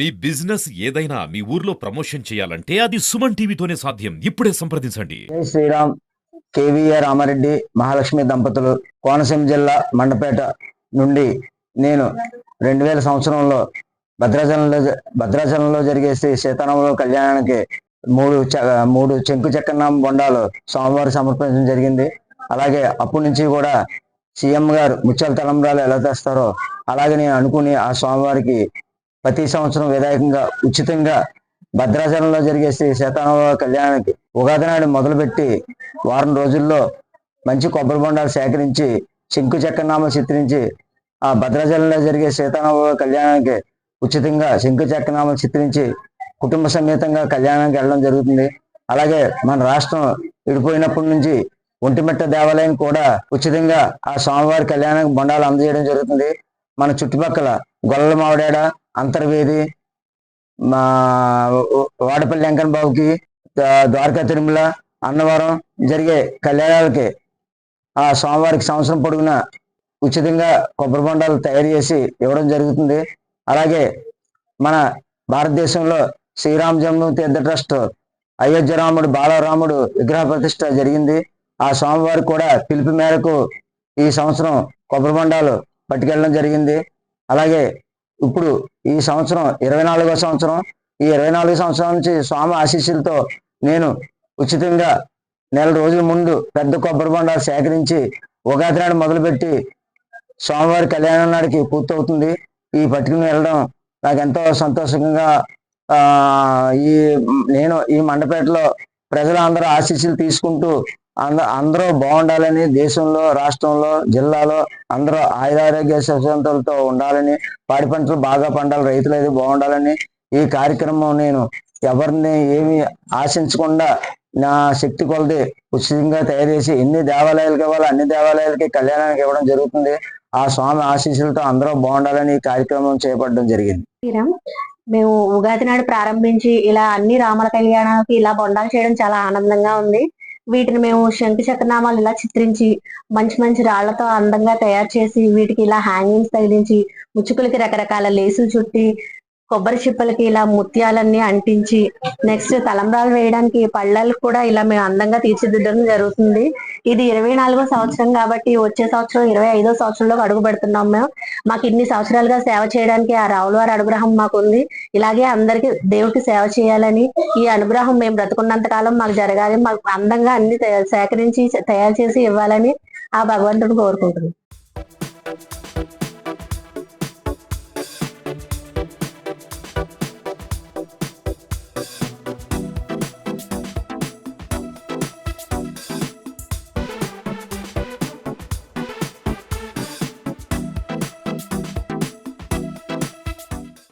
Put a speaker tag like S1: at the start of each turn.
S1: మీ business ఏదైనా మీ ఊర్లో promotion చేయాలంటే అది సుమన్ టీవీతోనే సాధ్యం. ఇప్పుడే సంప్రదించండి.
S2: జై శ్రీరామ్. కేవీఆర్ రామారెడ్డి మహాలక్ష్మి దంపతులు కోనసీమ జిల్లా మండపేట నుండి నేను రెండు వేల సంవత్సరంలో భద్రాచలంలో భద్రాచలంలో జరిగే శ్రీ సీతారాముల కళ్యాణానికి మూడు చ- మూడు చెంకు చక్కెర బొండాలు సోమవారం సమర్పించడం జరిగింది. అలాగే అప్పటి నుంచి కూడా సీఎం గారు ముత్యాల తలంబ్రాలు ఎలా తెస్తారో అలాగే నేను అనుకుని ఆ స్వామివారికి ప్రతి సంవత్సరం విధాయకంగా ఉచితంగా భద్రాచలంలో జరిగే శ్రీ శతానవ కళ్యాణానికి ఉగాది నాడు మొదలుపెట్టి వారం రోజుల్లో మంచి కొబ్బరి బొండాలు సేకరించి శంకు చక్రనామలు చిత్రించి ఆ భద్రాచలంలో జరిగే సీతారామ కళ్యాణానికి ఉచితంగా శంకు చక్రనామలు చిత్రించి కుటుంబ సమేతంగా కళ్యాణానికి వెళ్ళడం జరుగుతుంది. అలాగే మన రాష్ట్రం విడిపోయినప్పటి నుంచి ఒంటిమిట్ట దేవాలయం కూడా ఉచితంగా ఆ స్వామివారి కళ్యాణానికి బొండాలు అందజేయడం జరుగుతుంది. మన చుట్టుపక్కల గొల్లల మావిడాడ అంతర్వేది మా వాడపల్లి వెంకన్న బాబుకి ద్వారకా తిరుమల అన్నవరం జరిగే కళ్యాణాలకి ఆ స్వామివారికి సంవత్సరం పొడుగున ఉచితంగా కొబ్బరి బొండాలు తయారు చేసి ఇవ్వడం జరుగుతుంది. అలాగే మన భారతదేశంలో శ్రీరామ జన్మ తీర్థ ట్రస్ట్ అయోధ్య రాముడు బాలరాముడు విగ్రహ ప్రతిష్ట జరిగింది. ఆ స్వామివారికి కూడా పిలుపు మేరకు ఈ సంవత్సరం కొబ్బరి బొండాలు పట్టుకెళ్ళడం జరిగింది. అలాగే ఇప్పుడు ఈ సంవత్సరం ఇరవై నాలుగో సంవత్సరం ఈ ఇరవై నాలుగు సంవత్సరం నుంచి స్వామి ఆశీస్సులతో నేను ఉచితంగా నెల రోజుల ముందు పెద్ద కొబ్బరి బొండాలు సేకరించి ఉగాది నాడు మొదలుపెట్టి స్వామివారి కళ్యాణం నాడికి పూర్తవుతుంది. ఈ పట్టుకుని వెళ్ళడం నాకు ఎంతో సంతోషంగా ఈ నేను ఈ మండపేటలో ప్రజలందరూ ఆశీస్సులు తీసుకుంటూ అంద అందరూ బాగుండాలని దేశంలో రాష్ట్రంలో జిల్లాలో అందరూ ఆయురారోగ్య సుశాంతులతో ఉండాలని పాడి పంటలు బాగా పండాలి రైతులు అయితే బాగుండాలని ఈ కార్యక్రమం నేను ఎవరిని ఏమి ఆశించకుండా నా శక్తి కొలది ఉచితంగా తయారు చేసి ఎన్ని దేవాలయాలకు ఇవ్వాలో అన్ని దేవాలయాలకి కళ్యాణానికి ఇవ్వడం జరుగుతుంది. ఆ స్వామి ఆశీస్సులతో అందరూ బాగుండాలని ఈ కార్యక్రమం చేపట్టడం జరిగింది.
S3: మేము ఉగాది నాడు ప్రారంభించి ఇలా అన్ని రామల కళ్యాణాలకి ఇలా బొండాలు చేయడం చాలా ఆనందంగా ఉంది. వీటిని మేము శంకు చక్రనామాలు ఇలా చిత్రించి మంచి మంచి రాళ్ళతో అందంగా తయారు చేసి వీటికి ఇలా హ్యాంగింగ్స్ తగిలించి ముచ్చుకులకి రకరకాల లేసులు చుట్టి కొబ్బరి చిప్పలకి ఇలా ముత్యాలన్నీ అంటించి నెక్స్ట్ తలంబ్రాలు వేయడానికి పళ్ళలు కూడా ఇలా మేము అందంగా తీర్చిదిద్దడం జరుగుతుంది. ఇది ఇరవై నాలుగో సంవత్సరం కాబట్టి వచ్చే సంవత్సరం ఇరవై ఐదో సంవత్సరంలో అడుగు పెడుతున్నాం మేము. మాకు ఇన్ని సంవత్సరాలుగా సేవ చేయడానికి ఆ రావులవారి అనుగ్రహం మాకు ఉంది ఇలాగే అందరికి దేవుడికి సేవ చేయాలని ఈ అనుగ్రహం మేము బ్రతుకున్నంత కాలం మాకు జరగాలి. మాకు అందంగా అన్ని సేకరించి తయారు చేసి ఇవ్వాలని ఆ భగవంతుడు కోరుకుంటున్నాం.